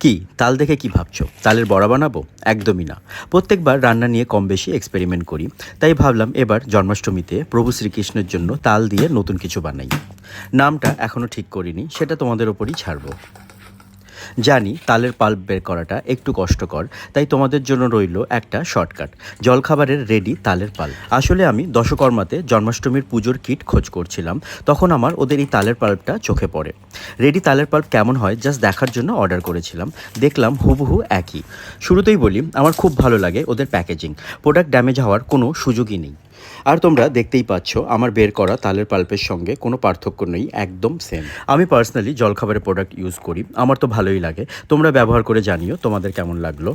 কি, তাল দেখে কি ভাবছ? তালের বড়া বানাবো? একদমই না। প্রত্যেকবার রান্না নিয়ে কম বেশি এক্সপেরিমেন্ট করি। তাই ভাবলাম এবার জন্মাষ্টমীতে প্রভু শ্রীকৃষ্ণের জন্য তাল দিয়ে নতুন কিছু বানাই। নামটা এখনও ঠিক করিনি, সেটা তোমাদের ওপরই ছাড়বো। জানি তালের পাল্প বের করাটা একটু কষ্টকর, তাই তোমাদের জন্য রইল একটা শর্টকাট। জলখাবারের রেডি তালের পাল্প। আসলে আমি দশকর্মাতে জন্মাষ্টমীর পুজোর কিট খোঁজ করছিলাম, তখন আমার ওদের এই তালের পাল্পটা চোখে পড়ে। রেডি তালের পাল্প কেমন হয় জাস্ট দেখার জন্য অর্ডার করেছিলাম, দেখলাম হুবহু একই। শুরুতেই বলি, আমার খুব ভালো লাগে ওদের প্যাকেজিং প্রোডাক্ট ড্যামেজ হওয়ার কোনো সুযোগই নেই। আর তোমরা দেখতেই পাচ্ছ, আমার বের করা তালের পাল্পের সঙ্গে কোনো পার্থক্য নেই, একদম সেম আমি পার্সোনালি জলখাবারের প্রোডাক্ট ইউজ করি, আমার তো ভালোই লাগে। তোমরা ব্যবহার করে জানিও তোমাদের কেমন লাগল।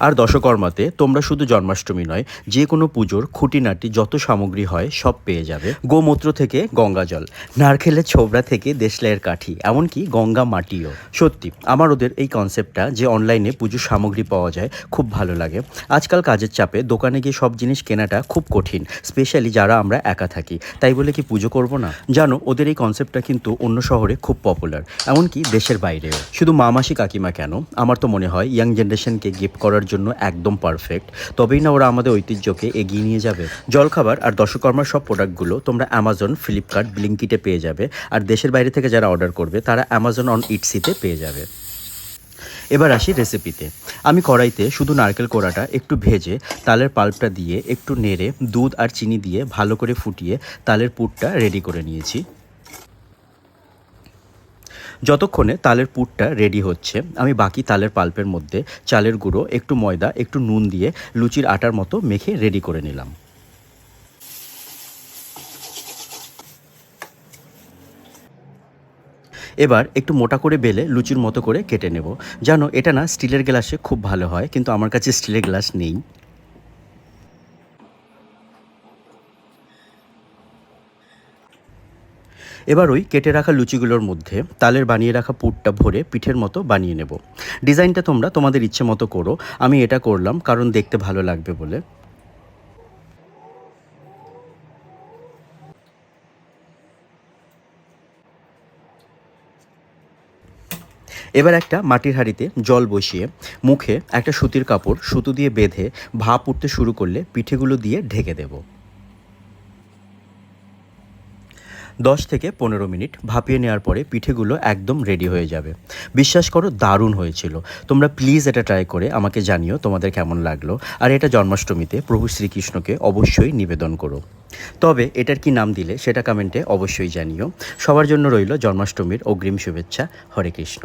আর দশকর্মাতে, তোমরা শুধু জন্মাষ্টমী নয়, যে কোনো পুজোর খুঁটিনাটি যত সামগ্রী হয়, সব পেয়ে যাবে। গোমূত্র থেকে গঙ্গা জল, নারকেলের ছোবড়া থেকে দেশলাইয়ের কাঠি, এমনকি গঙ্গা মাটিও। সত্যি, আমার ওদের এই কনসেপ্টটা যে অনলাইনে পুজোর সামগ্রী পাওয়া যায়, খুব ভালো লাগে। আজকাল কাজের চাপে দোকানে গিয়ে সব জিনিস কেনাটা খুব কঠিন। স্পেশালি যারা আমরা একা থাকি। তাই বলে কি পুজো করব না? জানো, ওদের এই কনসেপ্টটা কিন্তু অন্য শহরে খুব পপুলার এমনকি দেশের বাইরেও। শুধু মামাসি কাকিমা কেন? আমার তো মনে হয় ইয়াং জেনারেশনকে গিফট করার জন্য একদম পারফেক্ট তবেই না ওরা আমাদের ঐতিহ্যকে এগিয়ে নিয়ে যাবে। জলখাবার আর দশকর্মার সব প্রোডাক্টগুলো তোমরা অ্যামাজন ফ্লিপকার্ট ব্লিঙ্কিটে পেয়ে যাবে। আর দেশের বাইরে থেকে যারা অর্ডার করবে, তারা অ্যামাজন অন ইটসিতে পেয়ে যাবে। এবার আসি রেসিপিতে আমি কড়াইতে শুধু নারকেল কোড়াটা একটু ভেজে তালের পাল্পটা দিয়ে একটু নেড়ে দুধ আর চিনি দিয়ে ভালো করে ফুটিয়ে তালের পুরটা রেডি করে নিয়েছি। যতক্ষণে তালের পুরটা রেডি হচ্ছে, আমি বাকি তালের পাল্পের মধ্যে চালের গুঁড়ো, একটু ময়দা, একটু নুন দিয়ে লুচির আটার মতো মেখে রেডি করে নিলাম। এবার একটু মোটা করে বেলে লুচির মতো করে কেটে নেব। জানো, এটা না স্টিলের গ্লাসে খুব ভালো হয়, কিন্তু আমার কাছে স্টিলের গ্লাস নেই। এবার ওই কেটে রাখা লুচিগুলোর মধ্যে তালের বানিয়ে রাখা পুরটা ভরে পিঠের মতো বানিয়ে নেব। ডিজাইনটা তোমরা তোমাদের ইচ্ছে মতো করো, আমি এটা করলাম কারণ দেখতে ভালো লাগবে বলে। এবার একটা মাটির হাঁড়িতে জল বসিয়ে মুখে একটা সুতির কাপড়, সুতো দিয়ে বেঁধে ভাপ উঠতে শুরু করলে পিঠেগুলো দিয়ে ঢেকে দেব। দশ থেকে পনেরো মিনিট ভাপিয়ে নেওয়ার পরে পিঠেগুলো একদম রেডি হয়ে যাবে। বিশ্বাস করো, দারুণ হয়েছিল। তোমরা প্লিজ এটা ট্রাই করে আমাকে জানিও তোমাদের কেমন লাগল। আর এটা জন্মাষ্টমীতে প্রভু শ্রীকৃষ্ণকে অবশ্যই নিবেদন করো। তবে এটার কি নাম দিলে সেটা কমেন্টে অবশ্যই জানিও। সবার জন্য রইল জন্মাষ্টমীর অগ্রিম শুভেচ্ছা। হরে কৃষ্ণ।